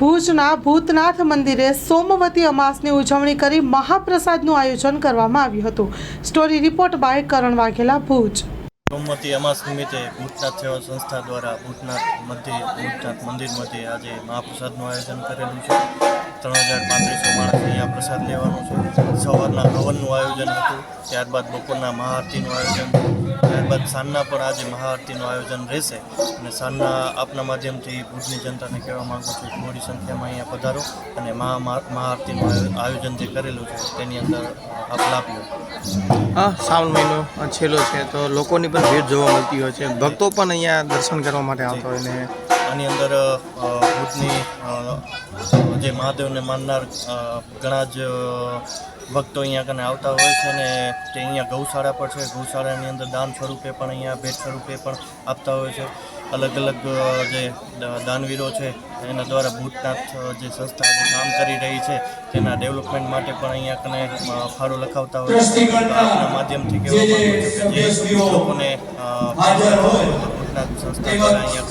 ભુજના ભૂતનાથ મંદિરે સોમવતી અમાસની ઉજવણી કરી મહાપ્રસાદનું આયોજન કરવામાં આવ્યું હતું. Story report by Karan Vaghela, Bhuj. Somvati Amas નિમિત્તે ભૂતનાથ સેવા સંસ્થા દ્વારા ભૂતનાથ મંદિર ભૂતનાથ મંદિરમાંથી આજે મહાપ્રસાદનું આયોજન કરેલું છે. ત્રણ હજાર પાંત્રીસો માણસ અહીંયા પ્રસાદ લેવાનો છે. સવારના હવનનું આયોજન હતું, ત્યારબાદ બપોરના મહાઆરતીનું આયોજન, ત્યારબાદ સાંજના પણ આજે મહાઆરતીનું આયોજન રહેશે. અને સાંજના આપના માધ્યમથી ભુજની જનતાને કહેવા માગું છું કે મોટી સંખ્યામાં અહીંયા પધારો અને મહા મહાઆરતીનું આયોજન જે કરેલું છે, તેની અંદર આપ લાભ લો. હા, શ્રાવણ મહિનો છેલ્લો છે, તો લોકોની પણ ભીડ જોવા મળતી હોય છે. ભક્તો પણ અહીંયા દર્શન કરવા માટે આવતા હોય ને આની અંદર ભૂતની જે મહાદેવને માનનાર ઘણા જ ભક્તો અહીંયા કને આવતા હોય છે ને તે અહીંયા ગૌશાળા પર છે. ગૌશાળાની અંદર દાન સ્વરૂપે પણ અહીંયા ભેટ સ્વરૂપે પણ આપતા હોય છે. અલગ અલગ જે દાનવીરો છે એના દ્વારા ભૂતનાથ જે સંસ્થા જે કામ કરી રહી છે તેના ડેવલપમેન્ટ માટે પણ અહીંયા કને ફાળો લખાવતા હોય છે. આપના માધ્યમથી કહેવા જે લોકોને ભૂતનાથ સંસ્થા દ્વારા અહીંયા